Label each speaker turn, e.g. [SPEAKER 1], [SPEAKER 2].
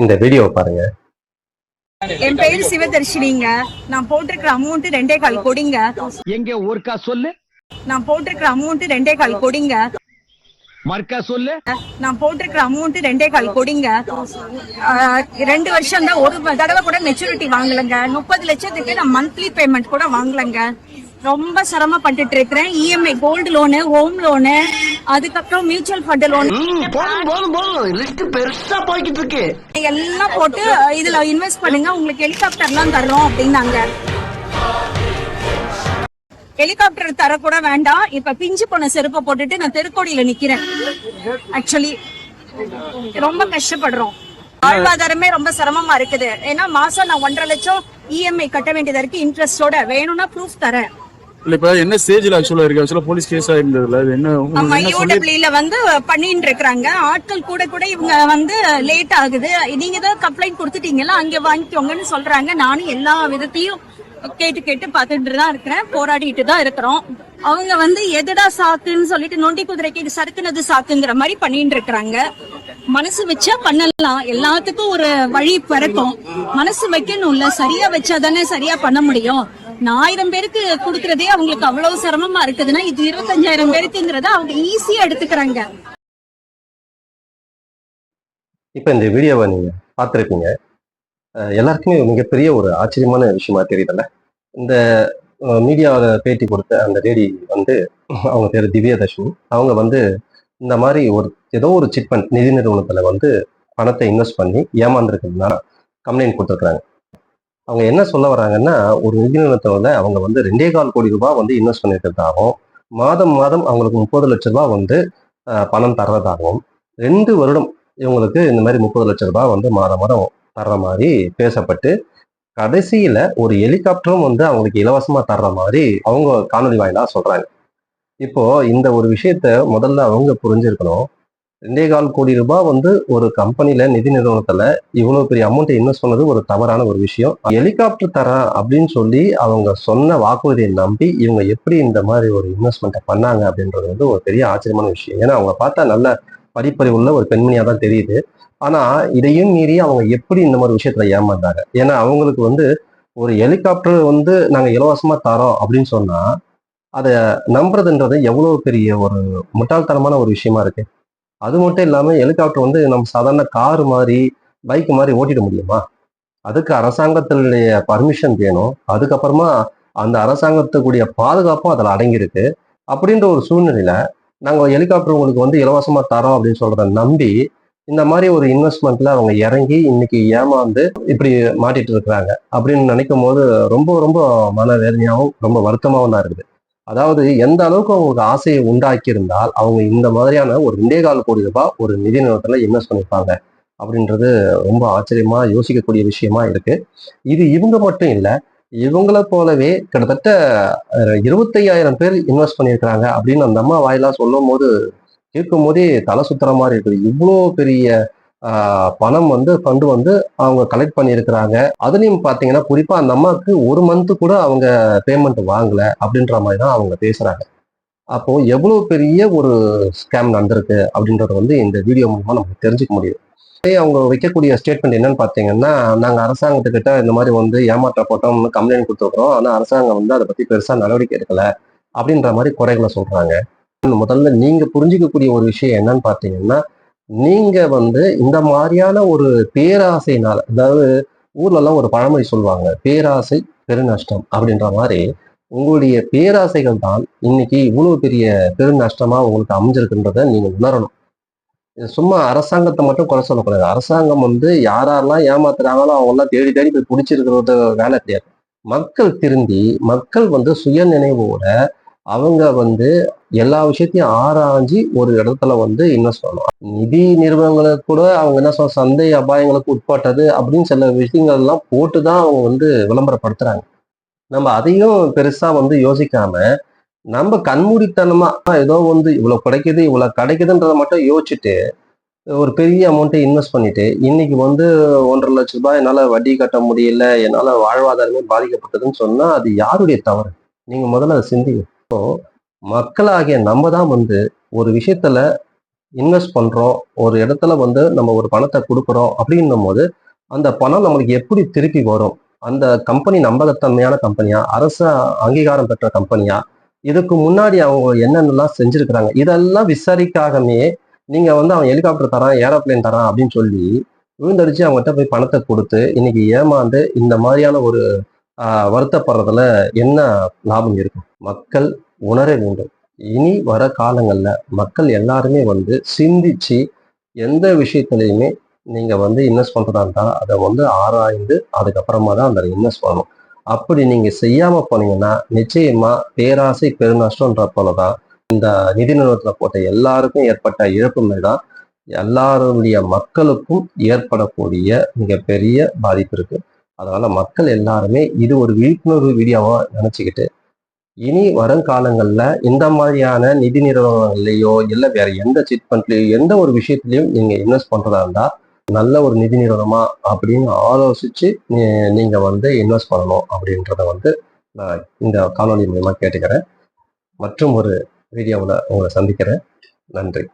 [SPEAKER 1] இந்த வீடியோவை பாருங்க.
[SPEAKER 2] என் பேரு சிவதர்ஷினிங்க. நான் போட்டிருக்கிற அமௌண்ட் ரெண்டே கால் கோடிங்க.
[SPEAKER 3] எங்க ஒருக்கா சொல்லு.
[SPEAKER 2] நான் போட்டிருக்கிற அமௌண்ட் ரெண்டே கால் கோடிங்க.
[SPEAKER 3] மறுக்கா சொல்லு.
[SPEAKER 2] நான் போட்டிருக்கிற அமௌண்ட் ரெண்டே கால் கோடிங்க. ஆஹ் ரெண்டு வருஷம் தான் ஒரு தடவை கூட மெச்சூரிட்டி வாங்கலங்க. முப்பது லட்சத்துக்கு நான் மந்த்லி பேமெண்ட் கூட வாங்கலங்க. ரொம்ப சிரமப்பட்டுட்டு இருக்கிறேன். E EMI gold loan home loan அதுக்கப்புறம் மியூச்சுவல் ஃபண்ட் லோன்
[SPEAKER 4] பெருசா போய்கிட்டு இருக்கு.
[SPEAKER 2] எல்லாம் போட்டு இதுல இன்வெஸ்ட் பண்ணுங்க. உங்களுக்கு ஹெலிகாப்டர்லாம் தர்றோம் அப்படின்னாங்க. ஹெலிகாப்டர் தர கூட வேண்டாம். இப்ப பிஞ்சு போன செருப்பை போட்டுட்டு நான் தெருக்கோடியில நிக்கிறேன். ஆக்சுவலி ரொம்ப கஷ்டப்படுறோம். வாழ்வாதாரமே ரொம்ப சிரமமா இருக்குது. ஏன்னா மாசம் நான் ஒன்றரை லட்சம் இஎம்ஐ கட்ட வேண்டியதா இருக்கு இன்ட்ரெஸ்டோட வேணும்னா ப்ரூஃப் தரேன்.
[SPEAKER 5] இல்ல இப்ப என்ன ஸ்டேஜ்ல ஆக்சுவலா இருக்கு? ஆக்சுவலா போலீஸ் கேஸ் ஆயிருந்ததுல அது என்ன
[SPEAKER 2] ஆமா யூடபிள்யூல வந்து பண்ணிட்டு இருக்காங்க ஆட்கள் கூட கூட இவங்க வந்து லேட் ஆகுது. நீங்க தான் கம்ப்ளைண்ட் கொடுத்துட்டீங்கல்ல அங்க வாங்கிக்கோங்கன்னு சொல்றாங்க. நானும் எல்லா விதத்தையும் கேட்டு கேட்டு பார்த்துட்டு தான் இருக்கிறேன். போராடிட்டு தான் இருக்கிறோம். அவங்க வந்து எதுடா சாக்குன்னு சொல்லிட்டு நொண்டி குதிரைக்கு சறுக்குனது சாக்குங்கிற மாதிரி பண்ணிட்டு இருக்காங்க மனசு வச்சா பண்ணலாம். எல்லாத்துக்கும் ஒரு வழி பிறக்கும். மனசு வைக்கணும்ல. சரியா வச்சாதானே சரியா பண்ண முடியும். நான் ஆயிரம் பேருக்கு கொடுக்கறதே அவங்களுக்கு அவ்வளவு சிரமமா இருக்குதுன்னா இது இருபத்தஞ்சாயிரம் பேருக்குங்கிறத அவங்க ஈஸியா எடுத்துக்கிறாங்க.
[SPEAKER 1] இப்ப இந்த வீடியோவை நீங்க பார்த்துருப்பீங்க. எல்லாருக்குமே மிகப்பெரிய ஒரு ஆச்சரியமான விஷயமா தெரியுதுல்ல. இந்த மீடியாவில் பேட்டி கொடுத்த அந்த லேடி வந்து அவங்க பேர் திவ்யதர்ஷினி. அவங்க வந்து இந்த மாதிரி ஒரு ஏதோ ஒரு சிட் ஃபண்ட் நிதி நிறுவனத்துல வந்து பணத்தை இன்வெஸ்ட் பண்ணி ஏமாந்துருக்குன்னா கம்ப்ளைண்ட் கொடுத்துருக்குறாங்க. அவங்க என்ன சொல்ல வராங்கன்னா ஒரு நிதி நிறுவனத்துல அவங்க வந்து ரெண்டே கால் கோடி ரூபாய் வந்து இன்வெஸ்ட் பண்ணியிருக்கிறதாகவும் மாதம் மாதம் அவங்களுக்கு முப்பது லட்ச ரூபாய் வந்து பணம் தர்றதாகவும் ரெண்டு வருடம் இவங்களுக்கு இந்த மாதிரி முப்பது லட்ச ரூபாய் வந்து மாதம் மாதம் தர்ற மாதிரி பேசப்பட்டு கடைசியில ஒரு ஹெலிகாப்டரும் வந்து அவங்களுக்கு இலவசமா தர்ற மாதிரி அவங்க காணொலி வாயிலா சொல்றாங்க. இப்போ இந்த ஒரு விஷயத்த முதல்ல அவங்க புரிஞ்சிருக்கணும். ரெண்டே கால் கோடி ரூபாய் வந்து ஒரு கம்பெனியில நிதி நிறுவனத்துல இவ்வளவு பெரிய அமௌண்ட் இன்வெஸ்ட் பண்ணது ஒரு தவறான ஒரு விஷயம். ஹெலிகாப்டர் தரேன் அப்படின்னு சொல்லி அவங்க சொன்ன வாக்குறுதியை நம்பி இவங்க எப்படி இந்த மாதிரி ஒரு இன்வெஸ்ட்மெண்ட்டை பண்ணாங்க அப்படின்றது வந்து ஒரு பெரிய ஆச்சரியமான விஷயம். ஏன்னா அவங்க பார்த்தா நல்ல படிப்பறிவுள்ள ஒரு பெண்மணியா தான் தெரியுது. ஆனா இதையும் மீறி அவங்க எப்படி இந்த மாதிரி விஷயத்துல ஏமாந்தாங்க? ஏன்னா அவங்களுக்கு வந்து ஒரு ஹெலிகாப்டர் வந்து நாங்க இலவசமா தரோம் அப்படின்னு சொன்னா அதை நம்புறதுன்றது எவ்வளவு பெரிய ஒரு முட்டாள்தனமான ஒரு விஷயமா இருக்கு. அது மட்டும் இல்லாமல் ஹெலிகாப்டர் வந்து நம்ம சாதாரண கார் மாதிரி பைக் மாதிரி ஓட்டிட முடியுமா? அதுக்கு அரசாங்கத்தினுடைய பர்மிஷன் வேணும். அதுக்கப்புறமா அந்த அரசாங்கத்துக்குரிய பாதுகாப்பும் அதில் அடங்கியிருக்கு. அப்படின்ற ஒரு சூழ்நிலையில் நாங்கள் ஹெலிகாப்டர் உங்களுக்கு வந்து இலவசமாக தரோம் அப்படின்னு சொல்கிறத நம்பி இந்த மாதிரி ஒரு இன்வெஸ்ட்மெண்ட்ல அவங்க இறங்கி இன்னைக்கு ஏமாந்து இப்படி மாட்டிட்டு இருக்கிறாங்க. அப்படின்னு நினைக்கும் போது ரொம்ப ரொம்ப மன வேதனையாகவும் ரொம்ப வருத்தமாகவும் தான் இருக்குது. அதாவது எந்த அளவுக்கு அவங்களுக்கு ஆசையை உண்டாக்கி இருந்தால் அவங்க இந்த மாதிரியான ஒரு ரெண்டே கால் கோடி ரூபாய் ஒரு நிதி நிறுவனத்துல இன்வெஸ்ட் பண்ணியிருப்பாங்க அப்படின்றது ரொம்ப ஆச்சரியமா யோசிக்கக்கூடிய விஷயமா இருக்கு. இது இவங்க மட்டும் இல்லை இவங்கள போலவே கிட்டத்தட்ட இருபத்தையாயிரம் பேர் இன்வெஸ்ட் பண்ணியிருக்கிறாங்க அப்படின்னு அந்த அம்மா வாயிலா சொல்லும் போது கேட்கும் போதே தலை சுத்துற மாதிரி இருக்குது. இவ்வளோ பெரிய பணம் வந்து ஃபண்டு வந்து அவங்க கலெக்ட் பண்ணியிருக்கிறாங்க. அதுலேயும் பார்த்தீங்கன்னா குறிப்பாக அந்த அம்மாவுக்கு ஒரு மந்த்து கூட அவங்க பேமெண்ட் வாங்கலை அப்படின்ற மாதிரி தான் அவங்க பேசுகிறாங்க அப்போது எவ்வளோ பெரிய ஒரு ஸ்கேம் நடந்திருக்கு அப்படின்றத வந்து இந்த வீடியோ மூலமாக நமக்கு தெரிஞ்சுக்க முடியும். அதே அவங்க வைக்கக்கூடிய ஸ்டேட்மெண்ட் என்னன்னு பார்த்தீங்கன்னா நாங்கள் அரசாங்கத்துக்கிட்ட இந்த மாதிரி வந்து ஏமாற்றப்பட்டோம்னு கம்ப்ளைண்ட் கொடுத்துருக்குறோம். ஆனால் அரசாங்கம் வந்து அதை பற்றி பெருசாக நடவடிக்கை எடுக்கலை அப்படின்ற மாதிரி குறைகளை சொல்கிறாங்க முதல்ல நீங்கள் புரிஞ்சுக்கக்கூடிய ஒரு விஷயம் என்னன்னு பார்த்தீங்கன்னா நீங்க வந்து இந்த மாதிரியான ஒரு பேராசைனால அதாவது ஊர்லலாம் ஒரு பழமொழி சொல்லுவாங்க பேராசை பெருநஷ்டம் அப்படின்ற மாதிரி உங்களுடைய பேராசைகள் தான் இன்னைக்கு இவ்வளவு பெரிய பெருநஷ்டமா உங்களுக்கு அமைஞ்சிருக்குன்றத நீங்க உணரணும். இது சும்மா அரசாங்கத்தை மட்டும் குறை சொல்லக்கூடாது. அரசாங்கம் வந்து யாரெல்லாம் ஏமாத்துறாங்களோ அவங்க எல்லாம் தேடி தேடி போய் பிடிச்சிருக்கிறது வேலை கிடையாது. மக்கள் திருந்தி மக்கள் வந்து சுய நினைவோட அவங்க வந்து எல்லா விஷயத்தையும் ஆராய்ஞ்சு ஒரு இடத்துல வந்து இன்வெஸ்ட் பண்ணணும் நிதி நிறுவனங்களுக்கு கூட அவங்க என்ன சொல்ல சந்தை அபாயங்களுக்கு உட்பட்டது அப்படின்னு சில விஷயங்கள் எல்லாம் போட்டு தான் அவங்க வந்து விளம்பரப்படுத்துறாங்க. நம்ம அதையும் பெருசா வந்து யோசிக்காம நம்ம கண்மூடித்தனமா ஏதோ வந்து இவ்வளவு கிடைக்குது இவ்வளவு கிடைக்குதுன்றத மட்டும் யோசிச்சுட்டு ஒரு பெரிய அமௌண்ட்டை இன்வெஸ்ட் பண்ணிட்டு இன்னைக்கு வந்து ஒன்றரை லட்ச ரூபாய் என்னால் வட்டி கட்ட முடியல என்னால் வாழ்வாதாரமே பாதிக்கப்பட்டதுன்னு சொன்னால் அது யாருடைய தவறு? நீங்கள் முதல்ல அதை சிந்திங்க. இப்போ மக்களாகிய நம்ம தான் வந்து ஒரு விஷயத்துல இன்வெஸ்ட் பண்றோம் ஒரு இடத்துல வந்து நம்ம ஒரு பணத்தை கொடுக்குறோம் அப்படின்னும் போது அந்த பணம் நம்மளுக்கு எப்படி திருப்பி வரும்? அந்த கம்பெனி நம்பகத்தன்மையான கம்பெனியா அரசு அங்கீகாரம் பெற்ற கம்பெனியா இதுக்கு முன்னாடி அவங்க என்னென்னலாம் செஞ்சிருக்கிறாங்க? இதெல்லாம் விசாரிக்காகவே நீங்க வந்து அவன் ஹெலிகாப்டர் தரான் ஏரோப்ளேன் தரான் அப்படின்னு சொல்லி விழுந்தடிச்சு அவங்ககிட்ட போய் பணத்தை கொடுத்து இன்னைக்கு ஏமாந்து இந்த மாதிரியான ஒரு வருத்தப்படுறதுல என்ன லாபம் இருக்கும் மக்கள் உணர வேண்டும். இனி வர காலங்களில் மக்கள் எல்லாருமே வந்து சிந்திச்சு எந்த விஷயத்துலையுமே நீங்கள் வந்து இன்வெஸ்ட் பண்ணுறதா இருந்தால் அதை வந்து ஆராய்ந்து அதுக்கப்புறமா தான் அந்த இன்வெஸ்ட் பண்ணணும். அப்படி நீங்கள் செய்யாமல் போனீங்கன்னா நிச்சயமாக பேராசை பெருநஷ்டம்ன்ற போலதான் இந்த நிதி நிறுவனத்தில் போட்ட எல்லாருக்கும் ஏற்பட்ட இழப்புமே தான் எல்லாருடைய மக்களுக்கும் ஏற்படக்கூடிய மிகப்பெரிய பாதிப்பு இருக்குது அதனால் மக்கள் எல்லாருமே இது ஒரு விழிப்புணர்வு வீடியோவாக நினச்சிக்கிட்டு இனி வருங்காலங்களில் இந்த மாதிரியான நிதி நிறுவனங்கள்லையோ இல்லை வேற எந்த சிட் ஃபண்ட்லயோ எந்த ஒரு விஷயத்துலையும் நீங்கள் இன்வெஸ்ட் பண்ணுறதா இருந்தால் நல்ல ஒரு நிதி நிறுவனமா அப்படின்னு ஆலோசிச்சு நீ- வந்து இன்வெஸ்ட் பண்ணணும் அப்படின்றத வந்து நான் இந்த காணொலி மூலயமா கேட்டுக்கிறேன். மற்றும் ஒரு வீடியோவில் உங்களை சந்திக்கிறேன். நன்றி.